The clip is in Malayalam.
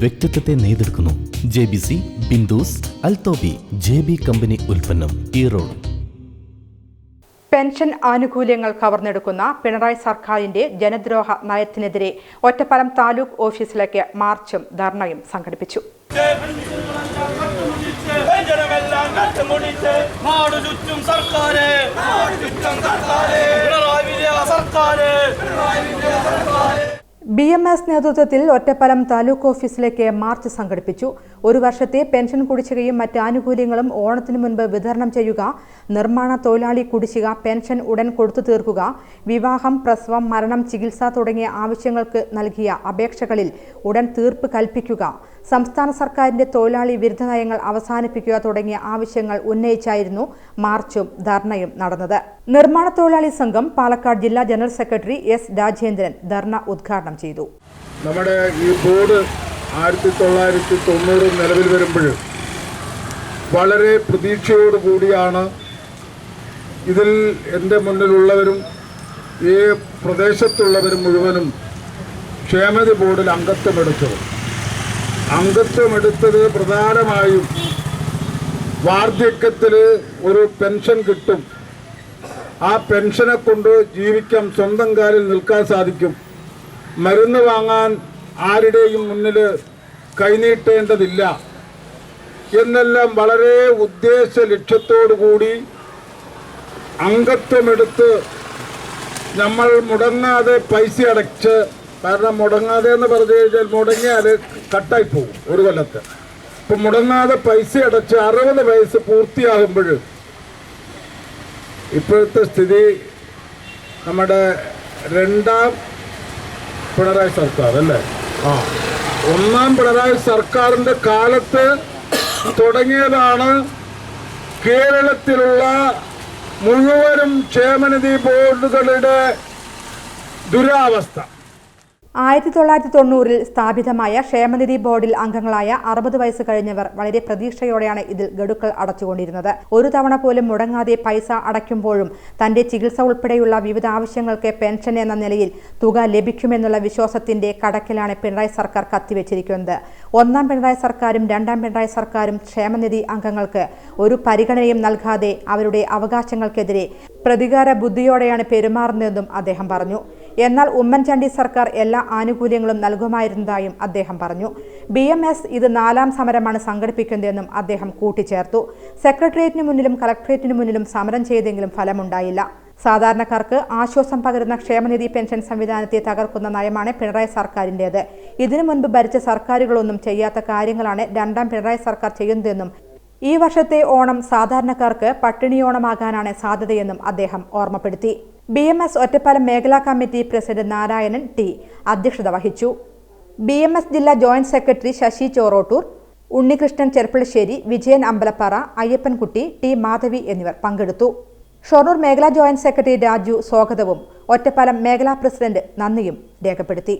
വ്യക്തിത്വത്തെ നെയ്തെടുക്കുന്നു. ജെ ബി സി ബിന്ദുസ് അൽത്തോബി ജെ ബി കമ്പനി ഉൽപ്പന്നം ഈറോഡ്. പെൻഷൻ ആനുകൂല്യങ്ങൾ കവർന്നെടുക്കുന്ന പിണറായി സർക്കാരിന്റെ ജനദ്രോഹ നയത്തിനെതിരെ ഒറ്റപ്പാലം താലൂക്ക് ഓഫീസിലേക്ക് മാർച്ചും ധർണയും സംഘടിപ്പിച്ചു. സർക്കാര് സർക്കാര്. ബി എം എസ് നേതൃത്വത്തിൽ ഒറ്റപ്പലം താലൂക്ക് ഓഫീസിലേക്ക് മാർച്ച് സംഘടിപ്പിച്ചു. ഒരു വർഷത്തെ പെൻഷൻ കുടിശ്ശികയും മറ്റ് ആനുകൂല്യങ്ങളും ഓണത്തിന് മുൻപ് വിതരണം ചെയ്യുക നിർമ്മാണ തൊഴിലാളി കുടിശ്ശിക പെൻഷൻ ഉടൻ കൊടുത്തു തീർക്കുക വിവാഹം പ്രസവം മരണം ചികിത്സ തുടങ്ങിയ ആവശ്യങ്ങൾക്ക് നൽകിയ അപേക്ഷകളിൽ ഉടൻ തീർപ്പ് കൽപ്പിക്കുക സംസ്ഥാന സർക്കാരിന്റെ തൊഴിലാളി വിരുദ്ധ നയങ്ങൾ അവസാനിപ്പിക്കുക തുടങ്ങിയ ആവശ്യങ്ങൾ ഉന്നയിച്ചായിരുന്നു മാർച്ചും ധർണയും നടന്നത്. നിർമ്മാണ തൊഴിലാളി സംഘം പാലക്കാട് ജില്ലാ ജനറൽ സെക്രട്ടറി എസ് രാജേന്ദ്രൻ ധർണ ഉദ്ഘാടനം ചെയ്തു. നമ്മുടെ ഈ ബോർഡ് ആയിരത്തി തൊള്ളായിരത്തി തൊണ്ണൂറ് നിലവിൽ വരുമ്പോൾ വളരെ പ്രതീക്ഷയോടുകൂടിയാണ് ഇതിൽ എന്റെ മുന്നിലുള്ളവരും ഈ പ്രദേശത്തുള്ളവരും മുഴുവനും ക്ഷേമതി ബോർഡിൽ അംഗത്വമെടുത്തത്. അംഗത്വമെടുത്തത് പ്രധാനമായും വാർദ്ധക്യത്തിൽ ഒരു പെൻഷൻ കിട്ടും. ആ പെൻഷനെ കൊണ്ട് ജീവിക്കാം സ്വന്തം കാലിൽ നിൽക്കാൻ സാധിക്കും. മരുന്ന് വാങ്ങാൻ ആരുടെയും മുന്നിൽ കൈനീട്ടേണ്ടതില്ല. എന്നെല്ലാം വളരെ ഉദ്ദേശ ലക്ഷ്യത്തോടു കൂടി അംഗത്വമെടുത്ത് നമ്മൾ മുടങ്ങാതെ പൈസ അടച്ച് കാരണം മുടങ്ങാതെ എന്ന് പറഞ്ഞു കഴിഞ്ഞാൽ മുടങ്ങിയാൽ കട്ടായി പോകും ഒരു കൊല്ലത്ത്. ഇപ്പം മുടങ്ങാതെ പൈസ അടച്ച് അറുപത് വയസ്സ് പൂർത്തിയാകുമ്പോൾ ഇപ്പോഴത്തെ സ്ഥിതി നമ്മുടെ രണ്ടാം പിണറായി സർക്കാർ അല്ലേ? ആ. ഒന്നാം പിണറായി സർക്കാരിന്റെ കാലത്ത് തുടങ്ങിയതാണ് കേരളത്തിലുള്ള മുഴുവനും ക്ഷേമനിധി ബോർഡുകളുടെ ദുരാവസ്ഥ. ആയിരത്തി തൊള്ളായിരത്തി തൊണ്ണൂറിൽ സ്ഥാപിതമായ ക്ഷേമനിധി ബോർഡിൽ അംഗങ്ങളായ അറുപത് വയസ്സ് കഴിഞ്ഞവർ വളരെ പ്രതീക്ഷയോടെയാണ് ഇതിൽ ഗഡുക്കൾ അടച്ചുകൊണ്ടിരുന്നത്. ഒരു തവണ പോലും മുടങ്ങാതെ പൈസ അടയ്ക്കുമ്പോഴും തന്റെ ചികിത്സ ഉൾപ്പെടെയുള്ള വിവിധ ആവശ്യങ്ങൾക്ക് പെൻഷൻ എന്ന നിലയിൽ തുക ലഭിക്കുമെന്നുള്ള വിശ്വാസത്തിന്റെ കടക്കിലാണ് പിണറായി സർക്കാർ കത്തിവെച്ചിരിക്കുന്നത്. ഒന്നാം പിണറായി സർക്കാരും രണ്ടാം പിണറായി സർക്കാരും ക്ഷേമനിധി അംഗങ്ങൾക്ക് ഒരു പരിഗണനയും നൽകാതെ അവരുടെ അവകാശങ്ങൾക്കെതിരെ പ്രതികാര ബുദ്ധിയോടെയാണ് പെരുമാറുന്നതെന്നും അദ്ദേഹം പറഞ്ഞു. എന്നാൽ ഉമ്മൻചാണ്ടി സർക്കാർ എല്ലാ ആനുകൂല്യങ്ങളും നൽകുമായിരുന്നതായും അദ്ദേഹം പറഞ്ഞു. ബി എം എസ് ഇത് നാലാം സമരമാണ് സംഘടിപ്പിക്കുന്നതെന്നും അദ്ദേഹം കൂട്ടിച്ചേർത്തു. സെക്രട്ടേറിയറ്റിന് മുന്നിലും കളക്ടറേറ്റിന് മുന്നിലും സമരം ചെയ്തെങ്കിലും ഫലമുണ്ടായില്ല. സാധാരണക്കാർക്ക് ആശ്വാസം പകരുന്ന ക്ഷേമനിധി പെൻഷൻ സംവിധാനത്തെ തകർക്കുന്ന നയമാണ് പിണറായി സർക്കാരിന്റേത്. ഇതിനു മുൻപ് ഭരിച്ച സർക്കാരുകളൊന്നും ചെയ്യാത്ത കാര്യങ്ങളാണ് രണ്ടാം പിണറായി സർക്കാർ ചെയ്യുന്നതെന്നും ഈ വർഷത്തെ ഓണം സാധാരണക്കാർക്ക് പട്ടിണിയോണമാകാനാണ് സാധ്യതയെന്നും അദ്ദേഹം ഓർമ്മപ്പെടുത്തി. ബി എം എസ് ഒറ്റപ്പാലം മേഖലാ കമ്മിറ്റി പ്രസിഡന്റ് നാരായണൻ ടി അധ്യക്ഷത വഹിച്ചു. ബി എം എസ് ജില്ലാ joint secretary Sasi Chorottur Unnikrishnan Cherpulassery Vijayan Ambalappara Ayyappankutty T Madhavi എന്നിവർ പങ്കെടുത്തു. ഷൊർണൂർ മേഖലാ ജോയിന്റ് സെക്രട്ടറി രാജു സ്വാഗതവും ഒറ്റപ്പാലം മേഖലാ പ്രസിഡന്റ് നന്ദിയും രേഖപ്പെടുത്തി.